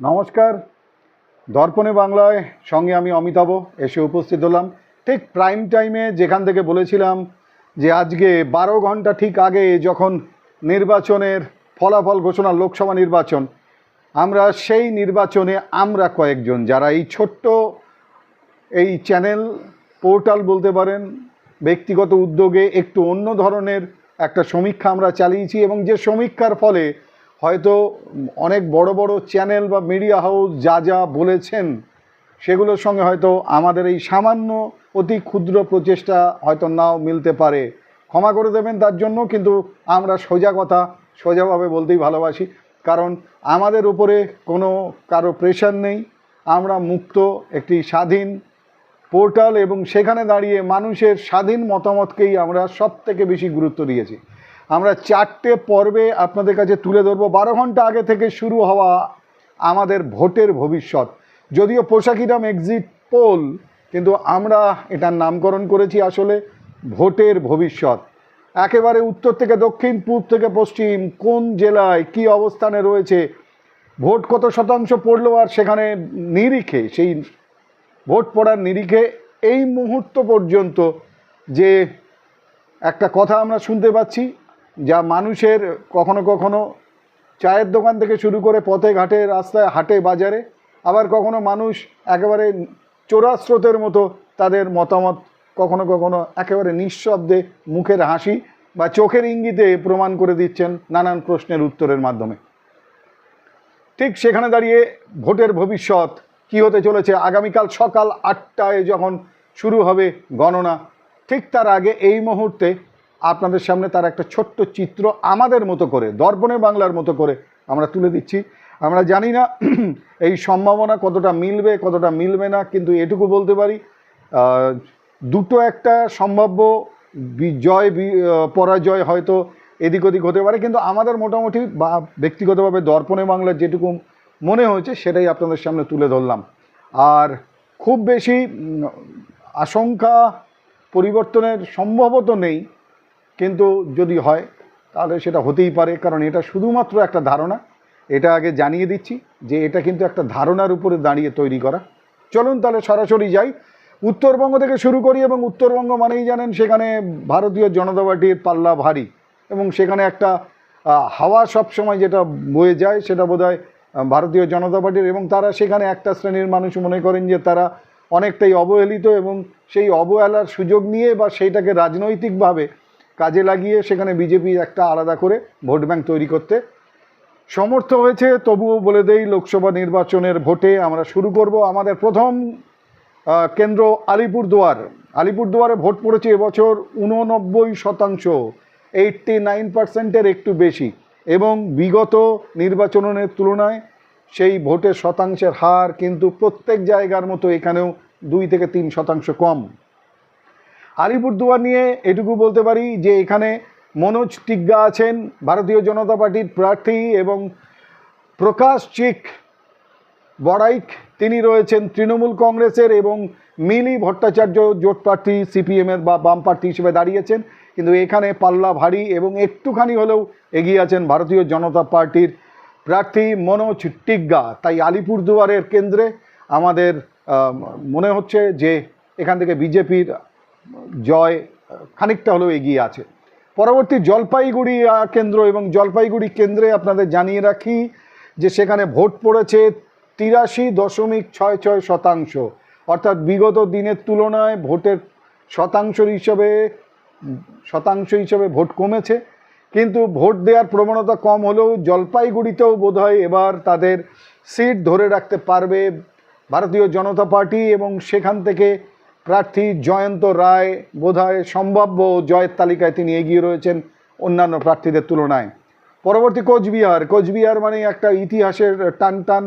নমস্কার। দর্পণে বাংলায় সঙ্গে আমি অমিতাভ এসে উপস্থিত হলাম। ঠিক প্রাইম টাইমে যেখান থেকে বলেছিলাম যে আজকে বারো ঘণ্টা ঠিক আগে যখন নির্বাচনের ফলাফল ঘোষণা লোকসভা নির্বাচন, আমরা সেই নির্বাচনে আমরা কয়েকজন, যারা এই ছোট্ট এই চ্যানেল পোর্টাল বলতে পারেন, ব্যক্তিগত উদ্যোগে একটু অন্য ধরনের একটা সমীক্ষা আমরা চালিয়েছি এবং যে সমীক্ষার ফলে হয়তো অনেক বড় বড় চ্যানেল বা মিডিয়া হাউস যা যা বলেছেন, সেগুলোর সঙ্গে হয়তো আমাদের এই সামান্য অতি ক্ষুদ্র প্রচেষ্টা হয়তো নাও মিলতে পারে। ক্ষমা করে দেবেন তার জন্য, কিন্তু আমরা সোজা কথা সোজাভাবে বলতেই ভালোবাসি, কারণ আমাদের উপরে কোনো কারও প্রেশার নেই। আমরা মুক্ত একটি স্বাধীন পোর্টাল এবং সেখানে দাঁড়িয়ে মানুষের স্বাধীন মতামতকেই আমরা সব থেকে বেশি গুরুত্ব দিয়েছি। আমরা চারটে পর্বে আপনাদের কাছে তুলে ধরবো। বারো ঘণ্টা আগে থেকে শুরু হওয়া আমাদের ভোটের ভবিষ্যৎ। যদিও পোশাকিরাম এক্সিট পোল কিন্তু আমরা এটার নামকরণ করেছি আসলে ভোটের ভবিষ্যৎ। একেবারে উত্তর থেকে দক্ষিণ, পূর্ব থেকে পশ্চিম, কোন জেলায় কি অবস্থানে রয়েছে, ভোট কত শতাংশ পড়ল আর সেখানে নিরিখে, সেই ভোট পড়ার নিরিখে এই মুহূর্ত পর্যন্ত যে একটা কথা আমরা শুনতে পাচ্ছি যা মানুষের কখনো কখনো চায়ের দোকান থেকে শুরু করে পথে ঘাটে রাস্তায় হাটে বাজারে, আবার কখনো মানুষ একেবারে চোরা স্রোতের মতো তাদের মতামত কখনো কখনো একেবারে নিঃশব্দে মুখের হাসি বা চোখের ইঙ্গিতে প্রমাণ করে দিচ্ছেন নানান প্রশ্নের উত্তরের মাধ্যমে। ঠিক সেখানে দাঁড়িয়ে ভোটের ভবিষ্যৎ কি হতে চলেছে, আগামীকাল সকাল আটটায় যখন শুরু হবে গণনা, ঠিক তার আগে এই মুহূর্তে আপনাদের সামনে তার একটা ছোট্ট চিত্র আমাদের মতো করে, দর্পণে বাংলার মতো করে আমরা তুলে দিচ্ছি। আমরা জানি না এই সম্ভাবনা কতটা মিলবে কতটা মিলবে না, কিন্তু এটুকু বলতে পারি দুটো একটা সম্ভাব্য বিজয় পরাজয় হয়তো এদিক ওদিক হতে পারে, কিন্তু আমাদের মোটামুটি বা ব্যক্তিগতভাবে দর্পণে বাংলার যেটুকু মনে হয়েছে, সেটাই আপনাদের সামনে তুলে ধরলাম। আর খুব বেশি আশঙ্কা পরিবর্তনের সম্ভবত নেই কিন্তু যদি হয় তাহলে সেটা হতেই পারে কারণ এটা শুধুমাত্র একটা ধারণা। এটা আগে জানিয়ে দিচ্ছি যে এটা কিন্তু একটা ধারণার উপরে দাঁড়িয়ে তৈরি করা। চলুন তাহলে সরাসরি যাই। উত্তরবঙ্গ থেকে শুরু করি এবং উত্তরবঙ্গ মানেই জানেন সেখানে ভারতীয় জনতা পার্টির পাল্লা ভারী এবং সেখানে একটা হাওয়া সব সময় যেটা বয়ে যায় সেটা আহ, ভারতীয় জনতা পার্টির এবং তারা সেখানে একটা শ্রেণির মানুষ মনে করেন যে তারা অনেকটাই অবহেলিত এবং সেই অবহেলার সুযোগ নিয়ে বা সেইটাকে রাজনৈতিকভাবে কাজে লাগিয়ে সেখানে বিজেপি একটা আলাদা করে ভোট ব্যাংক তৈরি করতে সমর্থ হয়েছে। তবুও বলে দেই, লোকসভা নির্বাচনের ভোটে আমরা শুরু করব আমাদের প্রথম কেন্দ্র আলিপুরদুয়ার। আলিপুরদুয়ারে ভোট পড়েছে এবছর উননব্বই শতাংশ এইটটি নাইন পার্সেন্টের একটু বেশি। এবং বিগত নির্বাচনের তুলনায় সেই ভোটের শতাংশের হার কিন্তু প্রত্যেক জায়গার মতো এখানেও দুই থেকে তিন শতাংশ কম। আলিপুরদুয়ার নিয়ে এটুকু বলতে পারি যে এখানে মনোজ টিগ্গা আছেন, ভারতীয় জনতা পার্টির প্রার্থী এবং প্রকাশ চিক বড়াইক, তিনি রয়েছেন তৃণমূল কংগ্রেসের এবং মিলি ভট্টাচার্য জোট প্রার্থী, সিপিএমের বা বাম প্রার্থী হিসেবে দাঁড়িয়েছেন। কিন্তু এখানে পাল্লা ভারী এবং একটুখানি হলেও এগিয়ে আছেন ভারতীয় জনতা পার্টির প্রার্থী মনোজ টিগ্গা। তাই আলিপুরদুয়ারের কেন্দ্রে আমাদের মনে হচ্ছে যে এখান থেকে বিজেপির জয়, খানিকটা হলেও এগিয়ে আছে। পরবর্তী জলপাইগুড়ি কেন্দ্র এবং জলপাইগুড়ি কেন্দ্রে আপনাদের জানিয়ে রাখি যে সেখানে ভোট পড়েছে তিরাশি দশমিক ছয় ছয় শতাংশ। অর্থাৎ বিগত দিনের তুলনায় ভোটের শতাংশ হিসাবে শতাংশ হিসাবে ভোট কমেছে। কিন্তু ভোট দেওয়ার প্রবণতা কম হলেও জলপাইগুড়িতেও বোধহয় এবার তাদের সিট ধরে রাখতে পারবে ভারতীয় জনতা পার্টি এবং সেখান থেকে প্রার্থী জয়ন্ত রায় বোধহয় সম্ভাব্য জয়ের তালিকায় তিনি এগিয়ে রয়েছেন অন্যান্য প্রার্থীদের তুলনায়। পরবর্তী কোচবিহার কোচবিহার মানে একটা ইতিহাসের টান টান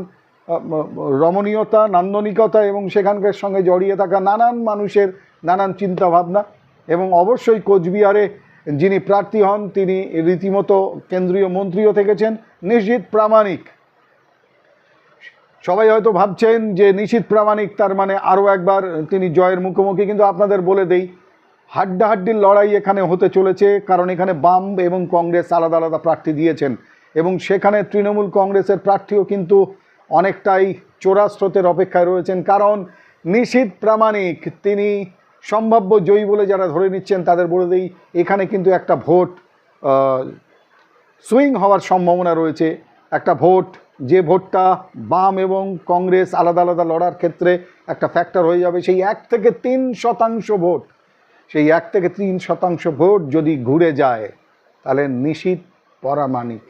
রমণীয়তা, নান্দনিকতা এবং সেখানকার সঙ্গে জড়িয়ে থাকা নানান মানুষের নানান চিন্তাভাবনা এবং অবশ্যই কোচবিহারে যিনি প্রার্থী হন, তিনি রীতিমতো কেন্দ্রীয় মন্ত্রীও থেকেছেন। নিশ্চিত প্রামাণিক সবাই হয়তো ভাবছেন যে নিশীত প্রামাণিক, তার মানে আরও একবার তিনি জয়ের মুখোমুখি, কিন্তু আপনাদের বলে দেই, হাড্ডাহাড্ডির লড়াই এখানে হতে চলেছে, কারণ এখানে বাম এবং কংগ্রেস আলাদা আলাদা প্রার্থী দিয়েছেন। এবং সেখানে তৃণমূল কংগ্রেসের প্রার্থীও কিন্তু অনেকটাই চোরা স্রোতের অপেক্ষায় রয়েছেন, কারণ নিশীত প্রামাণিক, তিনি সম্ভাব্য জয়ী বলে যারা ধরে নিচ্ছেন, তাদের বলে দিই, এখানে কিন্তু একটা ভোট সুইং হওয়ার সম্ভাবনা রয়েছে, একটা ভোট যে ভোটটা বাম এবং কংগ্রেস আলাদা আলাদা লড়ার ক্ষেত্রে একটা ফ্যাক্টর হয়ে যাবে, সেই এক থেকে তিন শতাংশ ভোট। সেই এক থেকে তিন শতাংশ ভোট যদি ঘুরে যায়, তাহলে নিশীত পরামাণিক।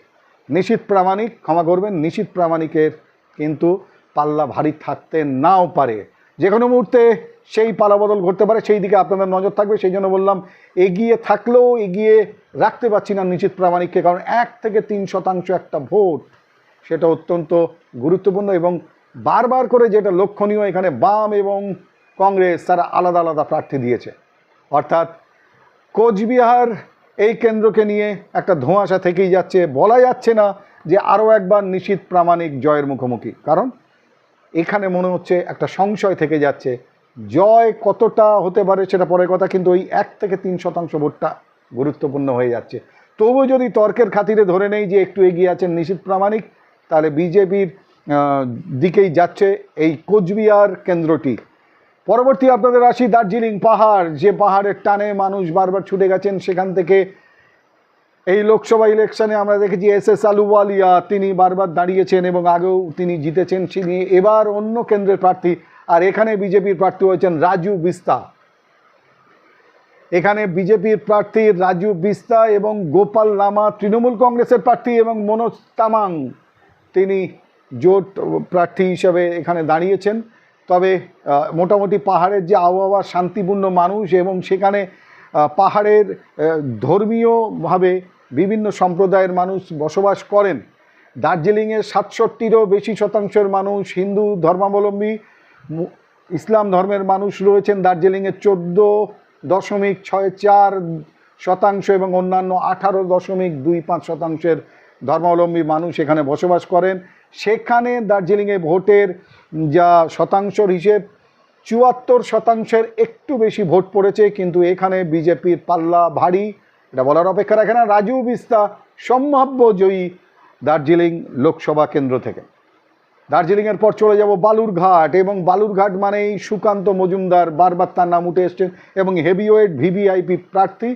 নিশীত প্রামাণিক, ক্ষমা করবেন নিশীত প্রামাণিকের কিন্তু পাল্লা ভারী থাকতে নাও পারে। যে কোনো মুহূর্তে সেই পালাবদল ঘটতে পারে, সেই দিকে আপনাদের নজর থাকবে। সেই জন্য বললাম, এগিয়ে থাকলেও এগিয়ে রাখতে পারছি না নিশ্চিত প্রামাণিককে, কারণ এক থেকে তিন শতাংশ একটা ভোট সেটা অত্যন্ত গুরুত্বপূর্ণ এবং বারবার করে যেটা লক্ষণীয়, এখানে বাম এবং কংগ্রেস তারা আলাদা আলাদা প্রার্থী দিয়েছে। অর্থাৎ কোচবিহার এই কেন্দ্রকে নিয়ে একটা ধোঁয়াশা থেকেই যাচ্ছে। বলা যাচ্ছে না যে আরও একবার নিশীত প্রামাণিক জয়ের মুখোমুখি। কারণ এখানে মনে হচ্ছে একটা সংশয় থেকে যাচ্ছে। জয় কতটা হতে পারে সেটা পরের কথা, কিন্তু ওই এক থেকে তিন শতাংশ ভোটটা গুরুত্বপূর্ণ হয়ে যাচ্ছে। তবুও যদি তর্কের খাতিরে ধরে নেই যে একটু এগিয়ে আছেন নিশীত প্রামাণিক তাহলে বিজেপির দিকেই যাচ্ছে এই কোচবিহার কেন্দ্রটি। পরবর্তী আপনাদের আসি দার্জিলিং পাহাড়, যে পাহাড়ের টানে মানুষ বারবার ছুটে গেছেন সেখান থেকে। এই লোকসভা ইলেকশনে আমরা দেখেছি এস এস আলুওয়ালিয়া, তিনি বারবার দাঁড়িয়েছেন এবং আগেও তিনি জিতেছেন, তিনি এবার অন্য কেন্দ্রের প্রার্থী। আর এখানে বিজেপির প্রার্থী হয়েছেন রাজু বিস্তা। এখানে বিজেপির প্রার্থী রাজু বিস্তা এবং গোপাল লামা, তৃণমূল কংগ্রেসের প্রার্থী এবং মনোজ তামাং। তিনি জোট প্রার্থী হিসেবে এখানে দাঁড়িয়েছেন। তবে মোটামুটি পাহাড়ের যে আবহাওয়া শান্তিপূর্ণ মানুষ এবং সেখানে পাহাড়ের ধর্মীয়ভাবে বিভিন্ন সম্প্রদায়ের মানুষ বসবাস করেন। দার্জিলিংয়ের সাতষট্টিরও বেশি শতাংশের মানুষ হিন্দু ধর্মাবলম্বী। ইসলাম ধর্মের মানুষ রয়েছেন দার্জিলিংয়ে চোদ্দ দশমিক ছয় চার শতাংশ এবং অন্যান্য আঠারো দশমিক দুই পাঁচ শতাংশের ধর্মাবলম্বী মানুষ এখানে বসবাস করেন। সেখানে দার্জিলিংয়ে ভোটের যা শতাংশর হিসেব, চুয়াত্তর শতাংশের একটু বেশি ভোট পড়েছে, কিন্তু এখানে বিজেপির পাল্লা ভারী। এটা বলার অপেক্ষা রাখে না। রাজু বিস্তা, সম্ভাব্য জয়ী দার্জিলিং লোকসভা কেন্দ্র থেকে। দার্জিলিংয়ের পর চলে যাব বালুরঘাট এবং বালুরঘাট মানেই সুকান্ত মজুমদার বারবার তার নাম উঠে এসছেন এবং হেভিওয়েট ভিভিআইপি প্রার্থী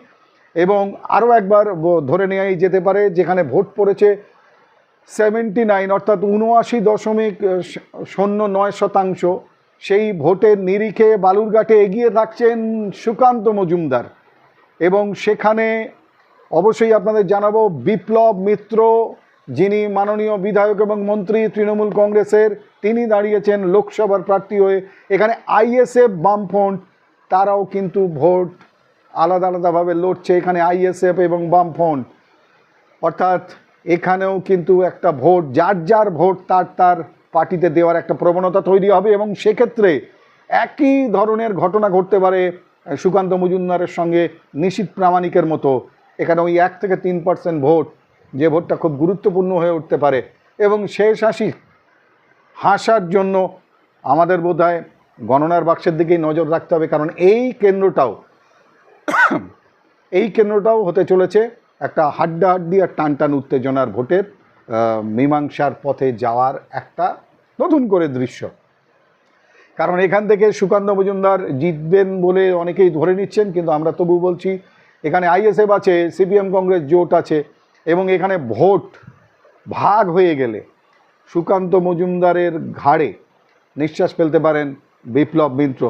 এবং আরও একবার ধরে নেওয়াই যেতে পারে, যেখানে ভোট পড়েছে সেভেন্টি নাইন অর্থাৎ উনআশি দশমিক শূন্য নয় শতাংশ। সেই ভোটের নিরিখে বালুরঘাটে এগিয়ে থাকছেন সুকান্ত মজুমদার। এবং সেখানে অবশ্যই আপনাদের জানাব বিপ্লব মিত্র, যিনি মাননীয় বিধায়ক এবং মন্ত্রী তৃণমূল কংগ্রেসের, তিনি দাঁড়িয়েছেন লোকসভার প্রার্থী হয়ে। এখানে আইএসএফ বামফ্রন্ট, তারাও কিন্তু ভোট আলাদা আলাদাভাবে লড়ছে এখানে আইএসএফ এবং বামফ্রন্ট অর্থাৎ এখানেও কিন্তু একটা ভোট, যার যার ভোট তার তার পার্টিতে দেওয়ার একটা প্রবণতা তৈরি হবে এবং সেক্ষেত্রে একই ধরনের ঘটনা ঘটতে পারে সুকান্ত মজুমদারের সঙ্গে নিশীত প্রামাণিকের মতো। এখানে ওই এক থেকে তিন পার্সেন্ট ভোট যে ভোটটা খুব গুরুত্বপূর্ণ হয়ে উঠতে পারে এবং শেষ হাসি হাসার জন্য আমাদের বোধহয় গণনার বাক্সের দিকেই নজর রাখতে হবে কারণ এই কেন্দ্রটাও এই কেন্দ্রটাও হতে চলেছে। একটা হাড্ডাহাড্ডি আর টান টান উত্তেজনার ভোটের মীমাংসার পথে যাওয়ার একটা নতুন করে দৃশ্য। কারণ এখান থেকে সুকান্ত মজুমদার জিতবেন বলে অনেকেই ধরে নিচ্ছেন, কিন্তু আমরা তবু বলছি, এখানে আইএসএফ আছে, সিপিএম কংগ্রেস জোট আছে, এবং এখানে ভোট ভাগ হয়ে গেলে সুকান্ত মজুমদারের ঘাড়ে নিঃশ্বাস ফেলতে পারেন বিপ্লব মিত্র।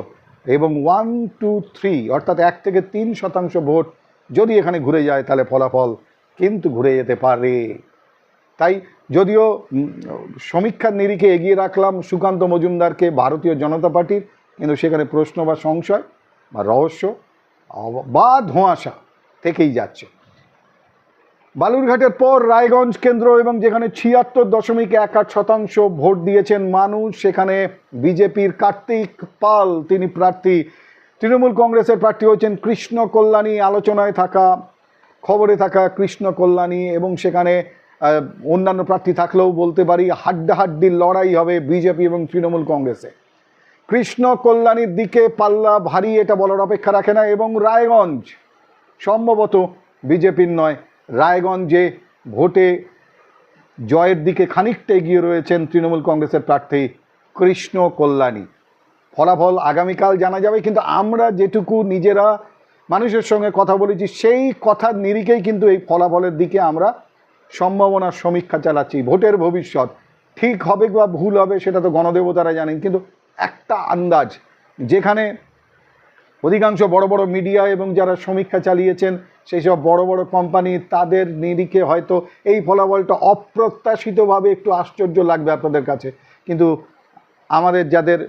এবং ওয়ান টু থ্রি অর্থাৎ এক থেকে তিন শতাংশ ভোট যদি এখানে ঘুরে যায়, তাহলে ফলাফল কিন্তু ঘুরে যেতে পারে। তাই যদিও সমীক্ষার নিরিখে এগিয়ে রাখলাম সুকান্ত মজুমদারকে ভারতীয় জনতা পার্টির, কিন্তু সেখানে প্রশ্ন বা সংশয় বা রহস্য বা ধোঁয়াশা থেকেই যাচ্ছে। বালুরঘাটের পর রায়গঞ্জ কেন্দ্র এবং যেখানে ছিয়াত্তর দশমিক এক আট শতাংশ ভোট দিয়েছেন মানুষ সেখানে বিজেপির কার্তিক পাল, তিনি প্রার্থী। তৃণমূল কংগ্রেসের প্রার্থী হয়েছেন কৃষ্ণ কল্যাণী। আলোচনায় থাকা, খবরে থাকা কৃষ্ণ কল্যাণী এবং সেখানে অন্যান্য প্রার্থী থাকলেও বলতে পারি হাড্ডাহাড্ডির লড়াই হবে বিজেপি এবং তৃণমূল কংগ্রেসে। কৃষ্ণ কল্যাণীর দিকে পাল্লা ভারী এটা বলার অপেক্ষা রাখে না এবং রায়গঞ্জ সম্ভবত বিজেপির নয়। রায়গঞ্জে ভোটে জয়ের দিকে খানিকটা এগিয়ে রয়েছেন তৃণমূল কংগ্রেসের প্রার্থী কৃষ্ণ কল্যাণী। ফলাফল আগামীকাল জানা যাবে, কিন্তু আমরা যেটুকু নিজেরা মানুষের সঙ্গে কথা বলেছি, সেই কথার নিরিখেই কিন্তু এই ফলাফলের দিকে আমরা সম্ভাবনার সমীক্ষা চালাচ্ছি। ভোটের ভবিষ্যৎ ঠিক হবে বা ভুল হবে সেটা তো গণদেবতারা জানেন, কিন্তু একটা আন্দাজ, যেখানে অধিকাংশ বড় বড় মিডিয়া এবং যারা সমীক্ষা চালিয়েছেন সেই সব বড় বড় কোম্পানি তাদের নিরিখে হয়তো এই ফলাফলটা অপ্রত্যাশিতভাবে একটু আশ্চর্য লাগবে আপনাদের কাছে। কিন্তু আমাদের যাদের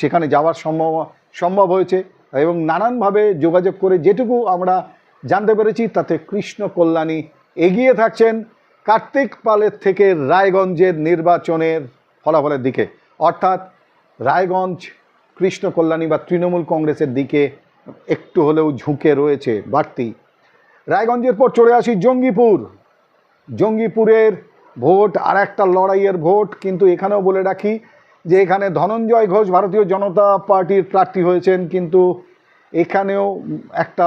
সেখানে যাওয়ার সম্ভব সম্ভব হয়েছে এবং নানানভাবে যোগাযোগ করে যেটুকু আমরা জানতে পেরেছি, তাতে কৃষ্ণ কল্যাণী এগিয়ে থাকছেন কার্তিক পালের থেকে রায়গঞ্জের নির্বাচনের ফলাফলের দিকে। অর্থাৎ রায়গঞ্জ কৃষ্ণ কল্যাণী বা তৃণমূল কংগ্রেসের দিকে একটু হলেও ঝুঁকে রয়েছে বাড়তি। রায়গঞ্জের পর চলে আসি জঙ্গিপুর। জঙ্গিপুরের ভোট আর একটা লড়াইয়ের ভোট, কিন্তু এখানেও বলে রাখি যে এখানে ধনঞ্জয় ঘোষ ভারতীয় জনতা পার্টির প্রার্থী হয়েছেন, কিন্তু এখানেও একটা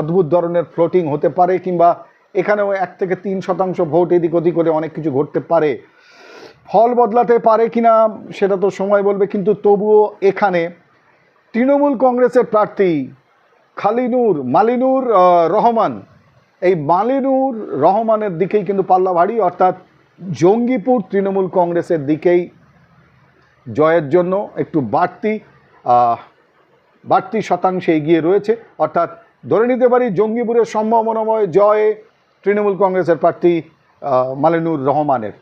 অদ্ভুত ধরনের ফ্লোটিং হতে পারে কিংবা এখানেও এক থেকে তিন শতাংশ ভোট এদিক ওদিক করে অনেক কিছু ঘটতে পারে। ফল বদলাতে পারে কিনা সেটা তো সময় বলবে, কিন্তু তবুও এখানে তৃণমূল কংগ্রেসের প্রার্থী খালিনুর, মালিনুর রহমান। এই মালিনুর রহমানের দিকেই কিন্তু পাল্লা ভারী, অর্থাৎ জঙ্গিপুর তৃণমূল কংগ্রেসের দিকেই জয়ের জন্য একটু বাড়তি বাড়তি শতাংশে এগিয়ে রয়েছে। অর্থাৎ ধরে নিতে পারি জঙ্গিপুরের সম্ভাবনাময় জয়ে তৃণমূল কংগ্রেসের প্রার্থী মালিনুর রহমানের।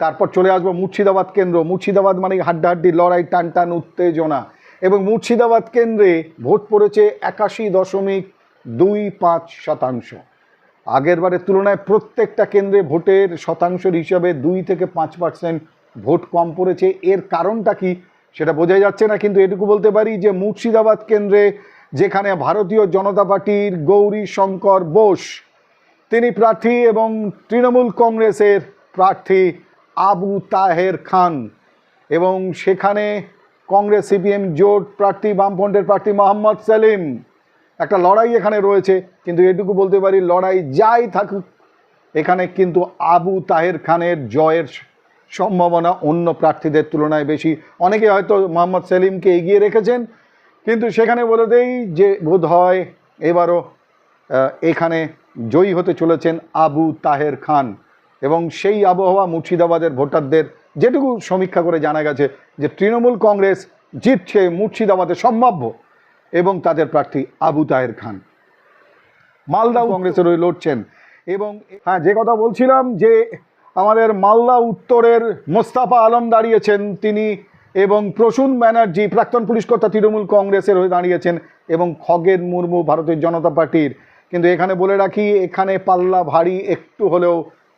তারপর চলে আসব মুর্শিদাবাদ কেন্দ্র। মুর্শিদাবাদ মানে হাড্ডাহাড্ডি, লড়াই টান টান উত্তেজনা। এবং মুর্শিদাবাদ কেন্দ্রে ভোট পড়েছে একাশি দশমিক দুই পাঁচ শতাংশ। আগের বারের তুলনায় প্রত্যেকটা কেন্দ্রে ভোটের শতাংশের হিসাবে দুই থেকে পাঁচ পার্সেন্ট ভোট কম পড়েছে। এর কারণটা কি সেটা বোঝা যাচ্ছে না, কিন্তু এটুকু বলতে পারি যে মুর্শিদাবাদ কেন্দ্রে যেখানে ভারতীয় জনতা পার্টির গৌরী শঙ্কর বোস, তিনি প্রার্থী এবং তৃণমূল কংগ্রেসের প্রার্থী আবু তাহের খান এবং সেখানে কংগ্রেস সিপিএম জোট প্রার্থী, বামফ্রন্টের প্রার্থী মোহাম্মদ সেলিম। একটা লড়াই এখানে রয়েছে, কিন্তু এটুকু বলতে পারি লড়াই যাই থাকুক, এখানে কিন্তু আবু তাহের খানের জয়ের সম্ভাবনা অন্য প্রার্থীদের তুলনায় বেশি। অনেকে হয়তো মোহাম্মদ সেলিমকে এগিয়ে রেখেছেন, কিন্তু সেখানে বলে দেই যে বোধ হয় এবারও এখানে জয়ী হতে চলেছেন আবু তাহের খান। এবং সেই আবহাওয়া মুর্শিদাবাদের ভোটারদের যেটুকু সমীক্ষা করে জানা গেছে যে তৃণমূল কংগ্রেস জিতছে মুর্শিদাবাদে সম্ভাব্য এবং তাদের প্রার্থী আবু তাহের খান। মালদা কংগ্রেসের ওই লড়ছেন এবং হ্যাঁ যে কথা বলছিলাম যে আমাদের মালদা উত্তরের মোস্তাফা আলম দাঁড়িয়েছেন তিনি এবং প্রসূন ব্যানার্জি, প্রাক্তন পুলিশ কর্তা তৃণমূল কংগ্রেসের হয়ে দাঁড়িয়েছেন এবং খগেন মুর্মু ভারতীয় জনতা পার্টির। কিন্তু এখানে বলে রাখি, এখানে পাল্লা ভারী, একটু হলেও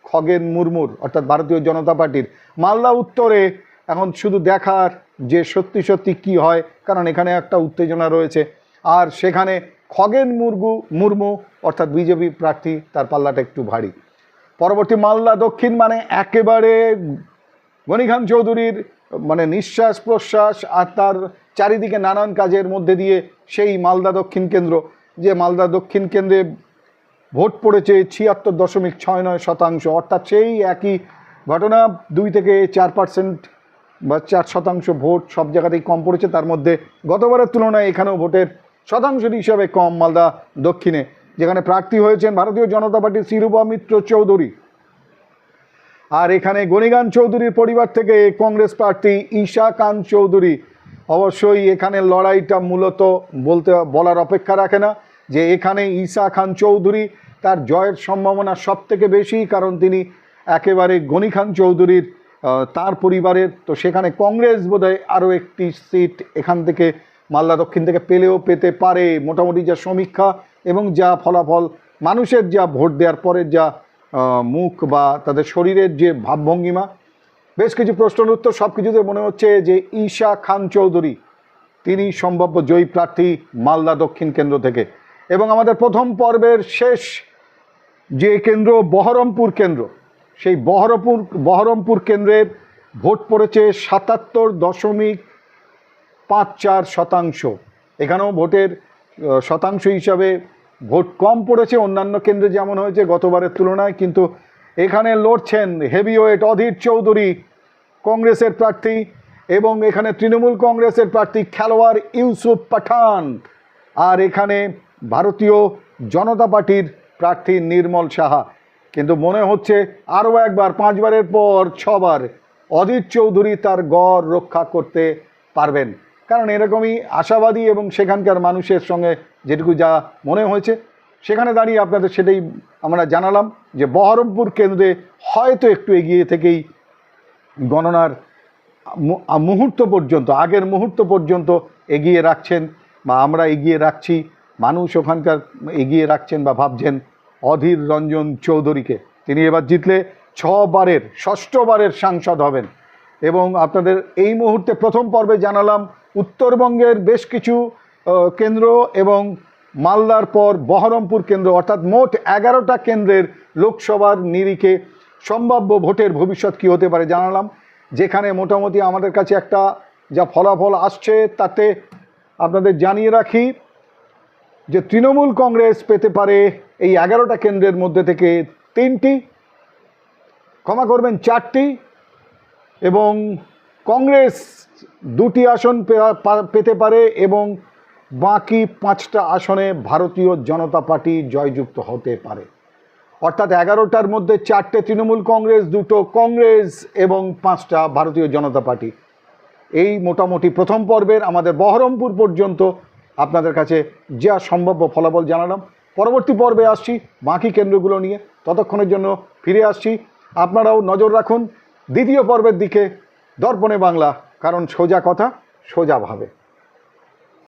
খগেন মুর্মুর, অর্থাৎ ভারতীয় জনতা পার্টির। মালদা উত্তরে এখন শুধু দেখার যে সত্যি সত্যি কি হয়, কারণ এখানে একটা উত্তেজনা রয়েছে। আর সেখানে খগেন মুর্মু মুর্মু, অর্থাৎ বিজেপি প্রার্থী, তার পাল্লাটা একটু ভারী। পরবর্তী মালদা দক্ষিণ মানে একেবারে গণিখান চৌধুরীর মানে নিঃশ্বাস প্রশ্বাস আর তার চারিদিকে নানান কাজের মধ্যে দিয়ে সেই মালদা দক্ষিণ কেন্দ্র, যে মালদা দক্ষিণ কেন্দ্রে ভোট পড়েছে ছিয়াত্তর দশমিক ছয় নয় শতাংশ, অর্থাৎ সেই একই ঘটনা, দুই থেকে চার পার্সেন্ট বা চার শতাংশ ভোট সব জায়গাতেই কম পড়েছে। তার মধ্যে গতবারের তুলনায় এখানেও ভোটের শতাংশের হিসাবে কম, মালদা দক্ষিণে, যেখানে প্রার্থী হয়েছেন ভারতীয় জনতা পার্টির শিরূপা মিত্র চৌধুরী। আর এখানে গণিগান চৌধুরীর পরিবার থেকে কংগ্রেস প্রার্থী ঈশা কান চৌধুরী। অবশ্যই এখানে লড়াইটা মূলত বলতে বলার অপেক্ষা রাখে না। যে এখানে ঈশা খান চৌধুরী তার জয়ের সম্ভাবনা সব থেকে বেশি, কারণ তিনি একেবারে গনি খান চৌধুরীর তার পরিবারের। তো সেখানে কংগ্রেস বোধহয় আরও একটি সিট এখান থেকে মালদা দক্ষিণ থেকে পেলেও পেতে পারে। মোটামুটি যা সমীক্ষা এবং যা ফলাফল, মানুষের যা ভোট দেওয়ার পরের যা মুখ বা তাদের শরীরের যে ভাবভঙ্গিমা। বেশ কিছু প্রশ্নের উত্তর সব কিছুতে মনে হচ্ছে যে ঈশা খান চৌধুরী, তিনি সম্ভাব্য জয়ী প্রার্থী মালদা দক্ষিণ কেন্দ্র থেকে। এবং আমাদের প্রথম পর্বের শেষ যে কেন্দ্র বহরমপুর কেন্দ্র, সেই বহরমপুর বহরমপুর কেন্দ্রের ভোট পড়েছে সাতাত্তর দশমিক পাঁচ চার শতাংশ। এখানেও ভোটের শতাংশ হিসাবে ভোট কম পড়েছে। অন্যান্য কেন্দ্রে যেমন হয়েছে গতবারের তুলনায়, কিন্তু এখানে লড়ছেন হেভিওয়েট অধীর চৌধুরী কংগ্রেসের প্রার্থী এবং এখানে তৃণমূল কংগ্রেসের প্রার্থী খেলোয়াড় ইউসুফ পাঠান। আর এখানে ভারতীয় জনতা পার্টির প্রার্থী নির্মল সাহা। কিন্তু মনে হচ্ছে আরও একবার, পাঁচবারের পর ছবার অধীর চৌধুরী তার গড় রক্ষা করতে পারবেন। কারণ এরকমই আশাবাদী এবং সেখানকার মানুষের সঙ্গে যেটুকু যা মনে হয়েছে, সেখানে দাঁড়িয়ে আপনাদের সেটাই আমরা জানালাম যে বহরমপুর কেন্দ্রে হয়তো একটু এগিয়ে থেকেই গণনার মুহূর্ত পর্যন্ত, আগের মুহূর্ত পর্যন্ত এগিয়ে রাখছেন বা আমরা এগিয়ে রাখছি। মানুষ ওখানকার এগিয়ে রাখছেন বা ভাবছেন অধীর রঞ্জন চৌধুরীকে। তিনি এবার জিতলে ছবারের, ষষ্ঠবারের সাংসদ হবেন। এবং আপনাদের এই মুহূর্তে প্রথম পর্বে জানালাম উত্তরবঙ্গের বেশ কিছু কেন্দ্র এবং মালদার পর বহরমপুর কেন্দ্র, অর্থাৎ মোট এগারোটা কেন্দ্রের লোকসভার নিরিখে সম্ভাব্য ভোটের ভবিষ্যৎ কী হতে পারে জানালাম। যেখানে মোটামুটি আমাদের কাছে একটা যা ফলাফল আসছে, তাতে আপনাদের জানিয়ে রাখি যে তৃণমূল কংগ্রেস পেতে পারে এই এগারোটা কেন্দ্রের মধ্যে থেকে তিনটি, ক্ষমা করবেন, চারটি, এবং কংগ্রেস দুটি আসন পেতে পারে এবং বাকি পাঁচটা আসনে ভারতীয় জনতা পার্টি জয়যুক্ত হতে পারে। অর্থাৎ এগারোটার মধ্যে চারটে তৃণমূল কংগ্রেস, দুটো কংগ্রেস এবং পাঁচটা ভারতীয় জনতা পার্টি। এই মোটামুটি প্রথম পর্বের আমাদের বহরমপুর পর্যন্ত আপনাদের কাছে যা সম্ভাব্য ফলাফল জানালাম। পরবর্তী পর্বে আসছি বাকি কেন্দ্রগুলো নিয়ে। ততক্ষণের জন্য ফিরে আসছি। আপনারাও নজর রাখুন। দ্বিতীয় পর্বের দিকে দর্পণে বাংলা, কারণ সোজা কথা, সোজা ভাবে।